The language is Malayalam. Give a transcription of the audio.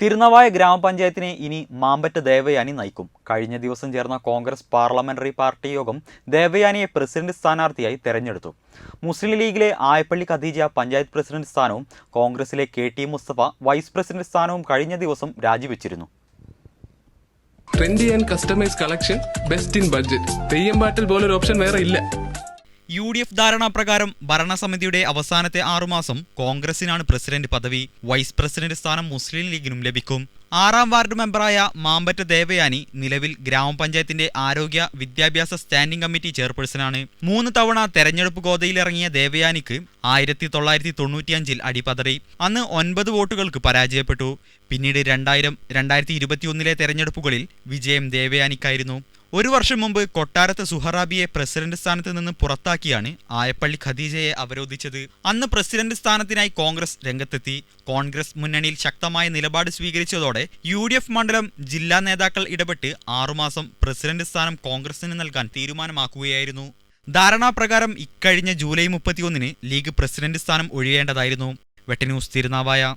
Thirunavaya ഗ്രാമപഞ്ചായത്തിനെ ഇനി മാമ്പറ്റ ദേവയാനി നയിക്കും. കഴിഞ്ഞ ദിവസം ചേർന്ന കോൺഗ്രസ് പാർലമെന്ററി പാർട്ടി യോഗം ദേവയാനിയെ പ്രസിഡന്റ് സ്ഥാനാർത്ഥിയായി തെരഞ്ഞെടുത്തു. മുസ്ലിം ലീഗിലെ ആയപ്പള്ളി ഖദീജ പഞ്ചായത്ത് പ്രസിഡന്റ് സ്ഥാനവും കോൺഗ്രസിലെ K T Mustafa vice president സ്ഥാനവും കഴിഞ്ഞ ദിവസം രാജിവെച്ചിരുന്നു. Trendy and customise collection best in budget. Theyyam പാട്ടിൽ പോലൊരു ഓപ്ഷൻ വേറെ ഇല്ല. യു ഡി എഫ് ധാരണാപ്രകാരം ഭരണസമിതിയുടെ അവസാനത്തെ ആറുമാസം കോൺഗ്രസിനാണ് പ്രസിഡന്റ് പദവി. വൈസ് പ്രസിഡന്റ് സ്ഥാനം മുസ്ലിം ലീഗിനും ലഭിക്കും. ആറാം വാർഡ് മെമ്പറായ മാമ്പറ്റ ദേവയാനി നിലവിൽ ഗ്രാമപഞ്ചായത്തിന്റെ ആരോഗ്യ വിദ്യാഭ്യാസ സ്റ്റാൻഡിംഗ് കമ്മിറ്റി ചെയർപേഴ്സണാണ്. മൂന്ന് തവണ തെരഞ്ഞെടുപ്പ് ഗോതയിലിറങ്ങിയ ദേവയാനിക്ക് ആയിരത്തി തൊള്ളായിരത്തി തൊണ്ണൂറ്റിയഞ്ചിൽ അടിപതറി. അന്ന് ഒൻപത് വോട്ടുകൾക്ക് പരാജയപ്പെട്ടു. പിന്നീട് രണ്ടായിരം രണ്ടായിരത്തി ഇരുപത്തിയൊന്നിലെ തെരഞ്ഞെടുപ്പുകളിൽ വിജയം ദേവയാനിക്കായിരുന്നു. ഒരു വർഷം മുമ്പ് കൊട്ടാരത്ത് സുഹറാബിയെ പ്രസിഡന്റ് സ്ഥാനത്ത് നിന്ന് പുറത്താക്കിയാണ് ആയപ്പള്ളി ഖദീജയെ അവരോധിച്ചത്. അന്ന് പ്രസിഡന്റ് സ്ഥാനത്തിനായി കോൺഗ്രസ് രംഗത്തെത്തി. കോൺഗ്രസ് മുന്നണിയിൽ ശക്തമായ നിലപാട് സ്വീകരിച്ചതോടെ യു മണ്ഡലം ജില്ലാ നേതാക്കൾ ഇടപെട്ട് ആറുമാസം പ്രസിഡന്റ് സ്ഥാനം കോൺഗ്രസിന് നൽകാൻ തീരുമാനമാക്കുകയായിരുന്നു. ധാരണാപ്രകാരം ഇക്കഴിഞ്ഞ ജൂലൈ മുപ്പത്തിയൊന്നിന് ലീഗ് പ്രസിഡന്റ് സ്ഥാനം ഒഴിയേണ്ടതായിരുന്നു. വെട്ടന്യൂസ് തിരുനാവായ